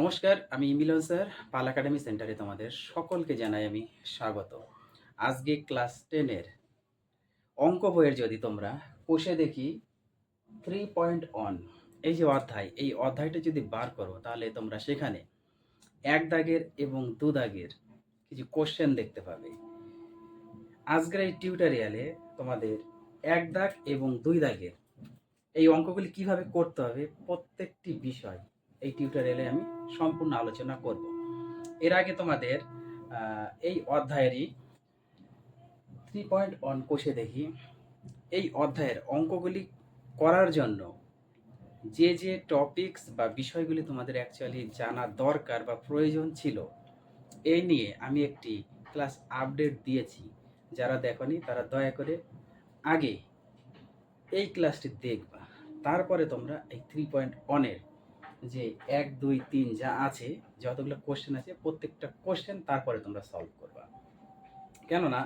নমস্কার, আমি মিলন স্যার, পাল একাডেমি সেন্টারে তোমাদের সকলকে জানাই আমি স্বাগত। আজকে ক্লাস টেনের অঙ্ক বইয়ের যদি তোমরা কষে দেখি থ্রি পয়েন্ট ওয়ান এই যে অধ্যায়, এই অধ্যায়টা যদি বার করো, তাহলে তোমরা সেখানে এক দাগের এবং দু দাগের কিছু কোশ্চেন দেখতে পাবে। আজকের এই টিউটোরিয়ালে তোমাদের এক দাগ এবং দুই দাগের এই অঙ্কগুলি কীভাবে করতে হবে, প্রত্যেকটি বিষয় এই টিউটোরিয়ালে আমি সম্পূর্ণ আলোচনা করব। এর আগে তোমাদের এই অধ্যায়েরই থ্রি পয়েন্ট ওয়ান কোষে দেখি। এই অধ্যায়ের অঙ্কগুলি করার জন্য যে যে টপিকস বা বিষয়গুলি তোমাদের অ্যাকচুয়ালি জানা দরকার বা প্রয়োজন ছিল, এই নিয়ে আমি একটি ক্লাস আপডেট দিয়েছি। যারা দেখনি, তারা দয়া করে আগে এই ক্লাসটি দেখবা। তারপরে তোমরা এই থ্রি পয়েন্ট ওয়ানের যে এক, দুই, তিন যা আছে, যতগুলো কোশ্চেন আছে, প্রত্যেকটা কোশ্চেন তারপরে তোমরা সলভ করবা। কেননা,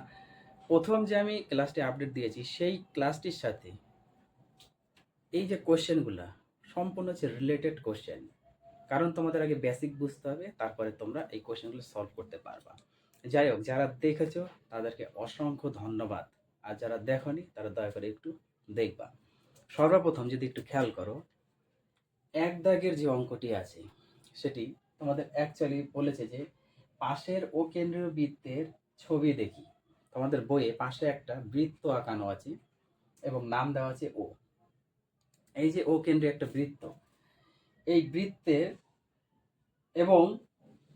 প্রথম যে আমি ক্লাসটি আপডেট দিয়েছি, সেই ক্লাসটির সাথে এই যে কোশ্চেনগুলো সম্পূর্ণ হচ্ছে রিলেটেড কোশ্চেন কারণ তোমাদের আগে বেসিক বুঝতে হবে, তারপরে তোমরা এই কোশ্চেনগুলো সলভ করতে পারবা। যাই হোক, যারা দেখেছ, তাদেরকে অসংখ্য ধন্যবাদ। আর যারা দেখনি, তারা দয়া করে একটু দেখবা। সর্বপ্রথম যদি একটু খেয়াল করো এক দাগের যে অঙ্কটি আছে, সেটি তোমাদের অ্যাকচুয়ালি বলেছে যে পাশের ও কেন্দ্রীয় বৃত্তের ছবি দেখি। তোমাদের বইয়ে পাশে একটা বৃত্ত আঁকানো আছে এবং নাম দেওয়া আছে ও। এই যে ও কেন্দ্রীয় একটা বৃত্ত, এই বৃত্তের এবং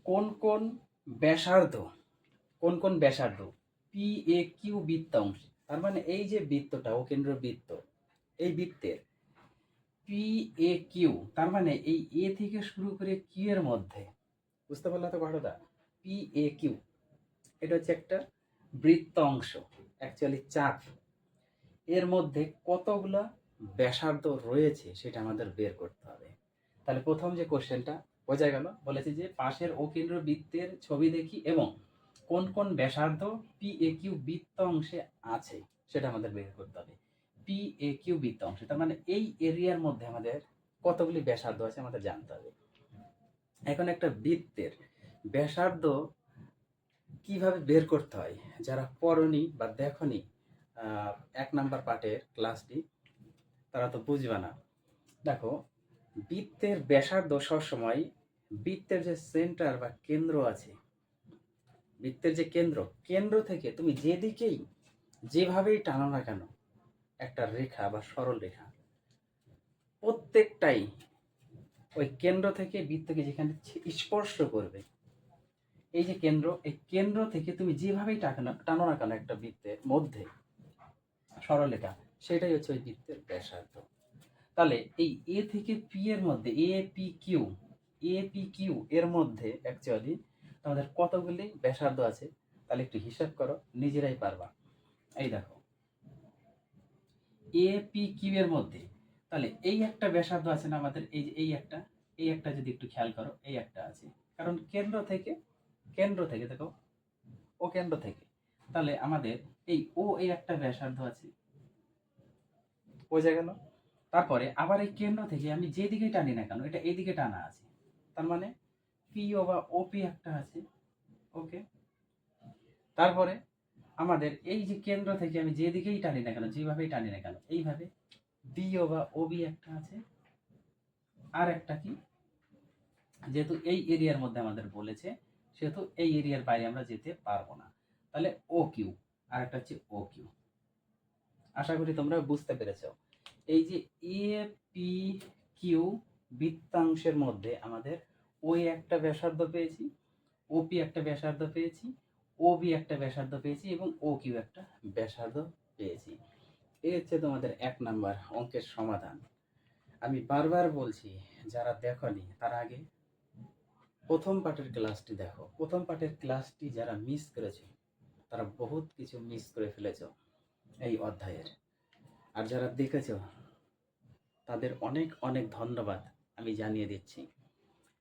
কোন কোন ব্যাসার্ধ, কোন কোন ব্যাসার্ধ পি এ কিউ বৃত্তাংশ, তার মানে এই যে বৃত্তটা, ও কেন্দ্রীয় বৃত্ত, এই বৃত্তের পি এ কিউ তার মানে এই এ থেকে শুরু করে কিউ এর মধ্যে। বুঝতে পারলে তো কথাটা পি এ কিউ এটা হচ্ছে একটা বৃত্ত অংশ অ্যাকচুয়ালি চাপ। এর মধ্যে কতগুলা ব্যাসার্ধ রয়েছে সেটা আমাদের বের করতে হবে। তাহলে প্রথম যে কোশ্চেনটা, বোঝা গেল? বলেছে যে পাশের অকেন্দ্র বৃত্তের ছবি দেখি এবং কোন কোন ব্যাসার্ধ পি এ কিউ বৃত্ত অংশে আছে, সেটা আমাদের বের করতে হবে। পি এ কিউ বৃত্ত অংশ। তার মানে এই এরিয়ার মধ্যে আমাদের কতগুলি ব্যাসার্ধ আছে আমাদের জানতে হবে। এখন একটা বৃত্তের ব্যাসার্ধ কীভাবে বের করতে হয়? যারা পড়নি বা দেখনি এক নাম্বার পার্টের ক্লাসটি, তারা তো বুঝবে না। দেখো, বৃত্তের ব্যাসার্ধ সবসময় বৃত্তের যে সেন্টার বা কেন্দ্র আছে, বৃত্তের যে কেন্দ্র কেন্দ্র থেকে তুমি যেদিকেই, যেভাবেই টানো না কেন একটা রেখা বা সরল রেখা। প্রত্যেকটাই ওই কেন্দ্র থেকে বৃত্তকে যেখানে স্পর্শ করবে, এই যে কেন্দ্র, এই কেন্দ্র থেকে তুমি যেভাবেই টানো না কেন একটা বৃত্তের মধ্যে সরলরেখা সেটাই হচ্ছে ওই বৃত্তের ব্যাসার্ধ। তাহলে এই এ থেকে পি এর মধ্যে A P Q A P Q এর মধ্যে অ্যাকচুয়ালি তোমাদের কতগুলি ব্যাসার্ধ আছে, তাহলে একটু হিসাব করো, নিজেরাই পারবা। এই দেখো এ পি মধ্যে। তাহলে এই একটা ব্যাসার্ধ আছে না আমাদের? এই এই একটা এই একটা যদি একটু খেয়াল করো, এই একটা আছে। কারণ কেন্দ্র থেকে কেন্দ্র থেকে, দেখো, ও কেন্দ্র থেকে। তাহলে আমাদের এই ও এই একটা ব্যাসার্ধ আছে। বোঝা গেল? তারপরে আবার এই কেন্দ্র থেকে আমি যেদিকে টানি না কেন, এটা এইদিকে টানা আছে। তার মানে পিও বা ওপি একটা আছে। ওকে তারপরে আমাদের এই যে কেন্দ্র থেকে আমি যেদিকেই টানি না কেন, যেভাবেই টানি না কেন, এইভাবে বিও বা ওবি একটা আছে। আর একটা কি? যেহেতু এই এরিয়ার মধ্যে আমাদের বলেছে, সেহেতু এই এরিয়ার বাইরে আমরা যেতে পারব না। তাহলে ও কিউ আর একটা হচ্ছে ও কিউ আশা করি তোমরা বুঝতে পেরেছ। এই যে এ পি কিউ বৃত্তাংশের মধ্যে আমাদের ওই একটা ব্যাসার্ধ পেয়েছি ওপি একটা ব্যাসার্ধ পেয়েছি ওবি একটা ব্যাসার্ধ পেয়েছি এবং ও কিউ একটা ব্যাসার্ধ পেয়েছি। এই হচ্ছে তোমাদের এক নাম্বার অঙ্কের সমাধান। আমি বারবার বলছি, যারা দেখনি, তার আগে প্রথম পার্টের ক্লাসটি দেখো। প্রথম পার্টের ক্লাসটি যারা মিস করেছে, তারা বহুত কিছু মিস করে ফেলেছ এই অধ্যায়ের। আর যারা দেখেছ, তাদের অনেক অনেক ধন্যবাদ আমি জানিয়ে দিচ্ছি।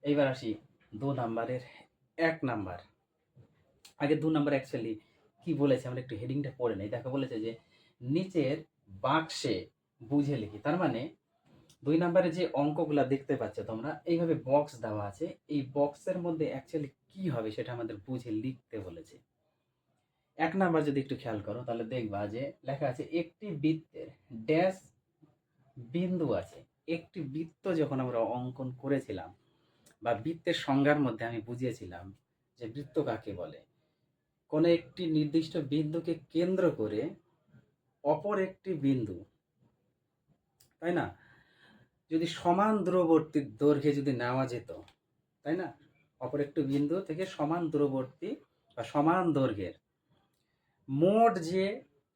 এইবার আসি দু নাম্বারের এক নাম্বার। আগে দু নম্বর অ্যাকচুয়ালি কি বলেছে? আমরা একটু হেডিংটা পড়ে নেই। দেখো বলেছে যে, নিচের বাক্সে বুঝে লিখি। তার মানে দুই নম্বরে যে অঙ্কগুলো দেখতে পাচ্ছ তোমরা, এইভাবে বক্স দেওয়া আছে। এই বক্সের মধ্যে অ্যাকচুয়ালি কি হবে সেটা আমাদের বুঝে লিখতে বলেছে। এক নাম্বার যদি একটু খেয়াল করো, তাহলে দেখবা যে লেখা আছে, একটি বৃত্তের ড্যাশ বিন্দু আছে। একটি বৃত্ত যখন আমরা অঙ্কন করেছিলাম, বা বৃত্তের সংজ্ঞার মধ্যে আমি বুঝিয়েছিলাম যে বৃত্ত কাকে বলে কোনো একটি নির্দিষ্ট বিন্দুকে কেন্দ্র করে অপর একটি বিন্দু, তাই না? যদি সমান দূরবর্তী দৈর্ঘ্যে যদি নেওয়া যেত, তাই না? অপর একটি বিন্দু থেকে সমান দূরবর্তী বা সমান দৈর্ঘ্যের। মোট যে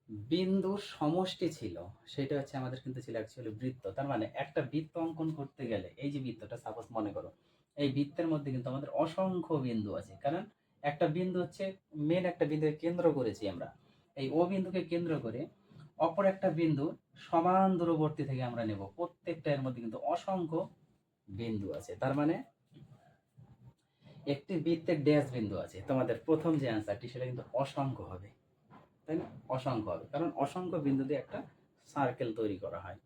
বিন্দুর সমষ্টি ছিল, সেটা হচ্ছে আমাদের কিন্তু ছিল অ্যাকচুয়ালি বৃত্ত। তার মানে একটা বৃত্ত অঙ্কন করতে গেলে, এই যে বৃত্তটা সাপোজ মনে করো, এই বৃত্তের মধ্যে কিন্তু আমাদের অসংখ্য বিন্দু আছে। কারণ একটা বিন্দু হচ্ছে মেন একটা বিন্দুকে কেন্দ্র করেছি আমরা। এই ও বিন্দুকে কেন্দ্র করে অপর একটা বিন্দু সমান দূরবর্তী থেকে আমরা নেব। প্রত্যেকটা এর মধ্যে কিন্তু অসংখ্য বিন্দু আছে। তার মানে একটি বৃত্তের ড্যাশ বিন্দু আছে। তোমাদের প্রথম যে অ্যান্সারটি সেটা কিন্তু অসংখ্য হবে। তাই না? অসংখ্য হবে। কারণ অসংখ্য বিন্দু দিয়ে একটা সার্কেল তৈরি করা হয়।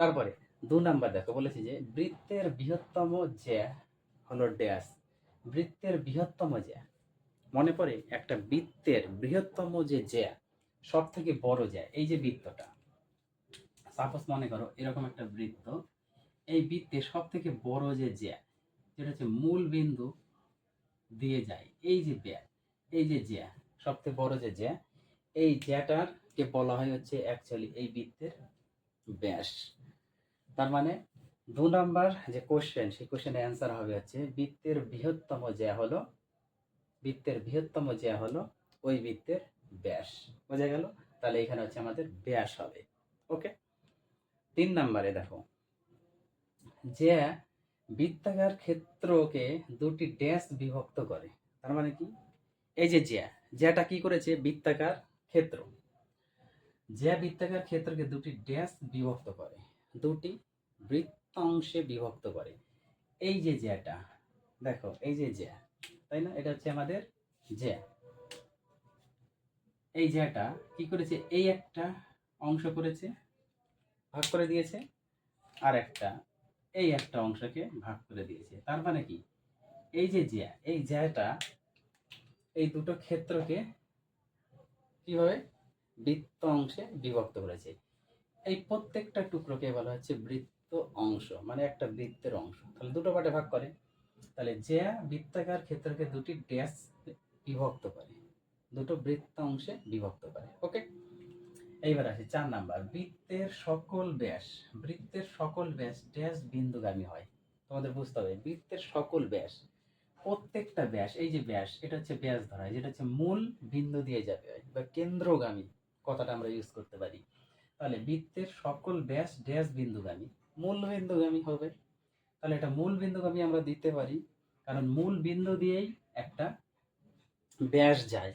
তারপরে দু নাম্বার দেখো, বলেছি যে বৃত্তের বৃহত্তম জ্যা হলো ড্যাশ বৃত্তের বৃহত্তম জ্যা মনে পড়ে একটা বৃত্তের বৃহত্তম যে জ্যা সব থেকে বড় জ্যা এই যে বৃত্তটা। সাপোজ মনে করো এরকম একটা বৃত্ত, এই বৃত্তে সব থেকে বড় যে জ্যা যেটা হচ্ছে মূল বিন্দু দিয়ে যায়, এই যে ব্যাস এই যে জ্যা সব থেকে বড় যে জ্যা এই জ্যাটার কে বলা হয় হচ্ছে অ্যাকচুয়ালি এই বৃত্তের ব্যাস। তার মানে দু নাম্বার যে কোশ্চেন সেই কোশ্চেনের অ্যান্সার হবে হচ্ছে, বৃত্তের বৃহত্তম যে হলো, বৃত্তের বৃহত্তম যে হলো, ওই বৃত্তের ব্যাস। বোঝা গেল? তাহলে এখানে হচ্ছে আমাদের ব্যাস হবে। ওকে তিন নাম্বারে দেখো। জ্যা বৃত্তাকার ক্ষেত্রকে দুটি ড্যাশ বিভক্ত করে, তার মানে কি? এই যে জ্যা জ্যাটা কি করেছে? বৃত্তাকার ক্ষেত্র। জ্যা বৃত্তাকার ক্ষেত্রকে দুটি ড্যাশ বিভক্ত করে, দুটি বৃত্তাংশে বিভক্ত করে। এই যে জ্যাটা, দেখো, এই যে জ্যা, তাই না? এটা হচ্ছে আমাদের জ্যা। এই জ্যাটা কি করেছে? এই একটা অংশ করেছে, ভাগ করে দিয়েছে, আর একটা, এই একটা অংশকে ভাগ করে দিয়েছে। তার মানে কি? এই যে জ্যা, এই জ্যাটা এই দুটো ক্ষেত্রকে কীভাবে? বৃত্ত অংশে বিভক্ত করেছে। এই প্রত্যেকটা টুকরোকে বলা হচ্ছে বৃত্ত অংশ মানে একটা বৃত্তের অংশ। তাহলে দুটো পার্টে ভাগ করে। তাহলে জ্যা বৃত্তাকার ক্ষেত্রকে দুটি ড্যাশ বিভক্ত করে, দুটো বৃত্ত অংশে বিভক্ত করে, ওকে? এইবার আসি চার নাম্বার। বৃত্তের সকল ব্যাস, বৃত্তের সকল ব্যাস ড্যাশ বিন্দুগামী হয়। তোমাদের বুঝতে হবে, বৃত্তের সকল ব্যাস, প্রত্যেকটা ব্যাস, এই যে ব্যাস, এটা হচ্ছে ব্যাস ধরা যেটা হচ্ছে মূল বিন্দু দিয়ে যাবে, বা কেন্দ্রগামী কথাটা আমরা ইউজ করতে পারি। তাহলে বৃত্তের সকল ব্যাস ড্যাশ বিন্দুগামী। মূল বিন্দুগামী হবে। তাহলে এটা মূল বিন্দুগামী আমরা দিতে পারি, কারণ মূল বিন্দু দিয়েই একটা ব্যাস যায়।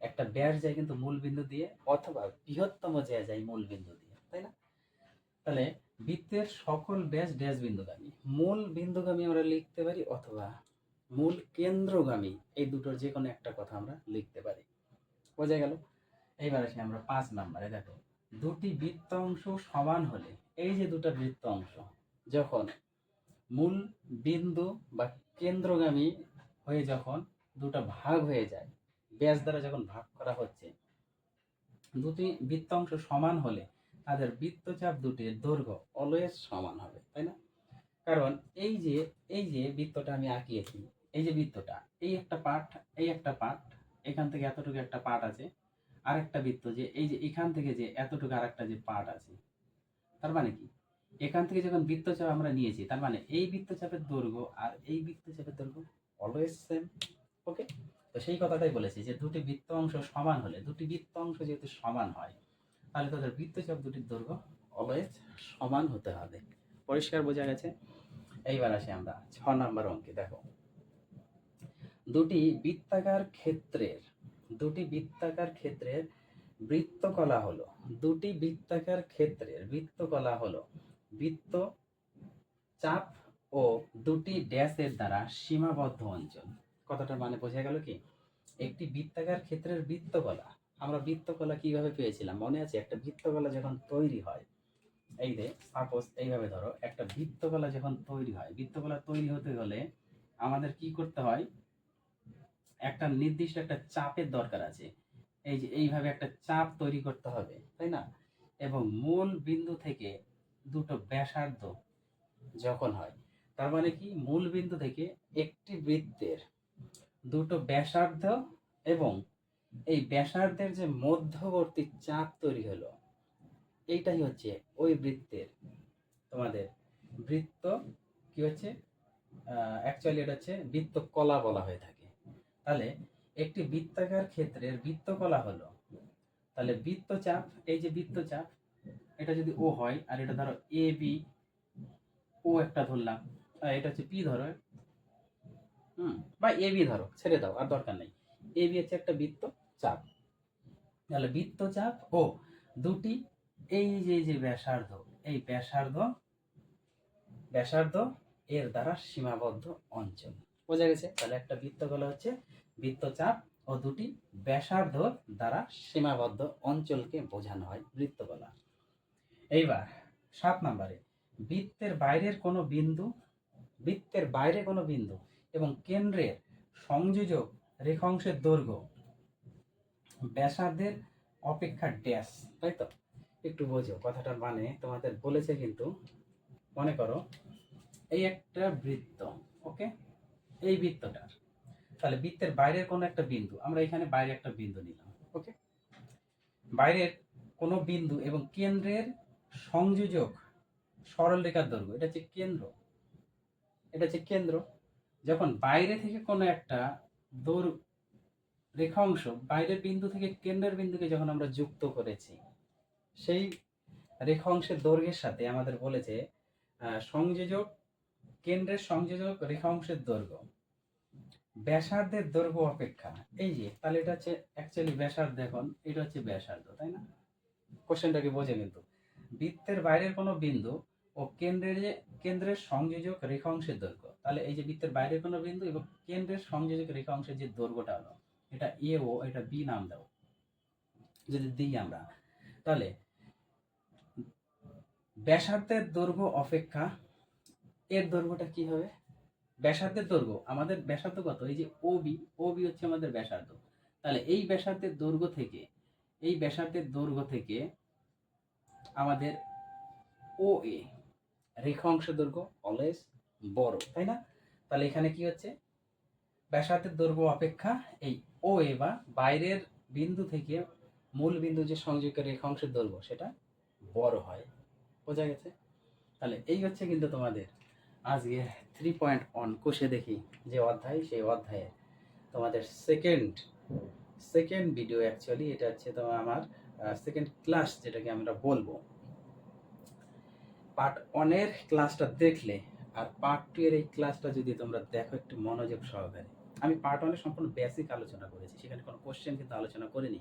একটা ব্যাস যায় কিন্তু মূল বিন্দু দিয়ে, অথবা বৃহত্তম যায় যায় মূল বিন্দু দিয়ে, তাই না? তাহলে বৃত্তের সকল ব্যাস ড্যাশ বিন্দুগামী মূল বিন্দুগামী আমরা লিখতে পারি অথবা মূল কেন্দ্রগামী এই দুটোর যে কোনো একটা কথা আমরা লিখতে পারি। বোঝা গেল? এইবার আসি আমরা পাঁচ নাম্বারে, দেখো। দুটি বৃত্ত অংশ সমান হলে, এই যে দুটো বৃত্ত অংশ যখন মূল বিন্দু বা কেন্দ্রগামী হয়ে যখন দুটো ভাগ হয়ে যায়, ব্যাস দ্বারা যখন ভাগ করা হচ্ছে, দুটি বৃত্তাংশ সমান হলে তাদের বৃত্তচাপ দুটির দৈর্ঘ্য অলওয়েজ সমান হবে, তাই না? কারণ এই যে এই যে বৃত্তটা আমি আঁকিয়েছি, এই যে বৃত্তটা, এই একটা পার্ট এই একটা পার্ট এখান থেকে এতটুকু একটা পার্ট আছে আর একটা বৃত্ত যে এই যে এখান থেকে যে এতটুকু আর একটা যে পার্ট আছে, তার মানে কি? এখান থেকে যখন বৃত্তচাপ আমরা নিয়েছি, তার মানে এই বৃত্তচাপের দৈর্ঘ্য আর এই বৃত্তচাপের দৈর্ঘ্য অলওয়েজ সেম ওকে তো সেই কথাটাই বলেছি যে দুটি বৃত্ত অংশ সমান হলে, দুটি বৃত্ত অংশ যেহেতু সমান হয়, তাহলে তাদের বৃত্তচাপ দুটির দৈর্ঘ্য অলওয়েজ সমান হতে হবে। পরিষ্কার বোঝা গেছে? এইবার আসি আমরা, ছ নম্বর অঙ্কে, দেখো। দুটি বৃত্তাকার ক্ষেত্রের দুটি বৃত্তাকার ক্ষেত্রের বৃত্তকলা হলো, দুটি বৃত্তাকার ক্ষেত্রের বৃত্তকলা হলো বৃত্ত চাপ ও দুটি ড্যাশের দ্বারা সীমাবদ্ধ অঞ্চল। কথাটার মানে বোঝা গেল কি? একটি বৃত্তাকার ক্ষেত্রের বৃত্তকলা। আমরা বৃত্তকলা কীভাবে পেয়েছিলাম? মনে আছে, একটা বৃত্তকলা যখন তৈরি হয়, এই যে সাপোজ এইভাবে ধরো, একটা বৃত্তকলা যখন তৈরি হয়, বৃত্তকলা তৈরি হতে গেলে আমাদের কি করতে হয়? একটা নির্দিষ্ট একটা চাপের দরকার আছে। এই যে এইভাবে একটা চাপ তৈরি করতে হবে, তাই না? এবং মূল বিন্দু থেকে দুটো ব্যাসার্ধ যখন হয়, তার মানে কি? মূল বিন্দু থেকে একটি বৃত্তের দুটো ব্যাসার্ধ এবং এই ব্যাসার্ধের যে মধ্যবর্তী চাপ তৈরি হলো, এইটাই হচ্ছে ওই বৃত্তের তোমাদের বৃত্ত, কি হচ্ছে? অ্যাকচুয়ালি এটা হচ্ছে বৃত্ত কলা বলা হয়ে থাকে। তাহলে একটি বৃত্তাকার ক্ষেত্রের বৃত্তকলা হলো। তাহলে বৃত্তচাপ, এই যে বৃত্তচাপ, এটা যদি ও হয়, আর এটা ধরো এ বি ও একটা ধরলাম এটা হচ্ছে পি ধরো, হুম, বা এ বি ধরো, ছেড়ে দাও, আর দরকার নেই। এ বি হচ্ছে একটা বৃত্ত চাপ তাহলে বৃত্তচাপ ও দুটি, এই যে যে ব্যাসার্ধ, এই ব্যাসার্ধ ব্যাসার্ধ এর দ্বারা সীমাবদ্ধ অঞ্চল। বোঝা গেছে? তাহলে একটা বৃত্তকলা হচ্ছে বৃত্তচাপ ও দুটি ব্যাসার্ধ দ্বারা সীমাবদ্ধ অঞ্চলকে বোঝানো হয় বৃত্তকলা এইবার সাত নম্বরে, বৃত্তের বাইরের কোনো বিন্দু, বৃত্তের বাইরে কোনো বিন্দু এবং কেন্দ্রের সংযোজক রেখাংশের দৈর্ঘ্য ব্যাসার্ধের অপেক্ষা ড্যাশ, তাই তো? একটু বোঝো, কথাটার মানে তোমাদের বলেছে কিন্তু মনে করো, এই একটা বৃত্ত, ওকে? এই বৃত্তটার। তাহলে বৃত্তের বাইরের কোনো একটা বিন্দু, আমরা এখানে বাইরে একটা বিন্দু নিলাম, ওকে? বাইরের কোনো বিন্দু এবং কেন্দ্রের সংযোজক সরল রেখার দৈর্ঘ্য, এটা হচ্ছে কেন্দ্র। এটা হচ্ছে কেন্দ্র। যখন বাইরে থেকে কোনো একটা দৌর রেখা অংশ বাইরের বিন্দু থেকে কেন্দ্রের বিন্দুকে যখন আমরা যুক্ত করেছি, সেই রেখা অংশের দৈর্ঘ্যের সাথে আমাদের বলেছে সংযোজক, কেন্দ্রের সংযোজক রেখা অংশের দৈর্ঘ্য। ব্যাসার্ধের দৈর্ঘ্য অপেক্ষা। এই যে, তাহলে এটা হচ্ছে অ্যাকচুয়ালি ব্যাসার্ধ এখন এটা হচ্ছে ব্যাসার্ধ, তাই না? কোশ্চেনটাকে বোঝে কিন্তু? বৃত্তের বাইরের কোনো বিন্দু ও কেন্দ্রের যে, কেন্দ্রের সংযোজক রেখাংশের দৈর্ঘ্য। তাহলে এই যে বৃত্তের বাইরের কোনো বিন্দু এবং কেন্দ্রের সংযোজক রেখাংশের যে দৈর্ঘ্যটা হলো, এটা এ ও এটা বি নাম দাও। যদি দিই আমরা, তাহলে ব্যাসার্ধের দৈর্ঘ্য অপেক্ষা, এর দৈর্ঘ্যটা কি হবে? ব্যাসার্ধের দৈর্ঘ্য, আমাদের ব্যাসার্ধ কত? এই যে ও বি ও বি হচ্ছে আমাদের ব্যাসার্ধ। তাহলে এই ব্যাসার্ধের দৈর্ঘ্য থেকে, এই ব্যাসার্ধের দৈর্ঘ্য থেকে আমাদের ও এ রেখাংশ দৈর্ঘ্য অলওয়েজ বড়, তাই না? তাহলে এখানে কি হচ্ছে? ব্যাসার্ধের দৈর্ঘ্য অপেক্ষা এই ও এ বা বাইরের বিন্দু থেকে মূল বিন্দু যে সংযোগ রেখা অংশের দৈর্ঘ্য, সেটা বড় হয়। বোঝা গেছে? তাহলে এই হচ্ছে কিন্তু তোমাদের আজকে থ্রি পয়েন্ট অন কোষে দেখি যে অধ্যায়, সেই অধ্যায়ে তোমাদের সেকেন্ড সেকেন্ড ভিডিও অ্যাকচুয়ালি এটা হচ্ছে তোমার আমার সেকেন্ড ক্লাস যেটাকে আমরা বলব। পার্ট ওয়ানের ক্লাসটা দেখলে আর পার্ট টু এর এই ক্লাসটা যদি তোমরা দেখো একটু মনোযোগ সহকারে। আমি পার্ট ওয়ানের সম্পূর্ণ বেসিক আলোচনা করেছি, সেখানে কোনো কোশ্চেন কিন্তু আলোচনা করিনি।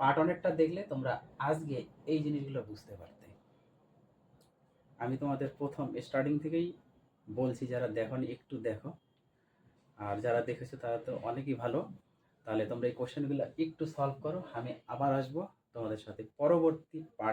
পার্ট ওয়ানেরটা দেখলে তোমরা আজকে এই জিনিসগুলো বুঝতে পারতে। আমি তোমাদের প্রথম স্টার্টিং থেকেই বলছি, যারা দেখনি একটু দেখো। আর যারা দেখেছ তারা তো অনেকই ভালো। তাহলে তোমরা এই কোশ্চেনগুলো একটু সলভ করো, আমি আবার আসব তোমাদের সাথে পরবর্তী পার্ট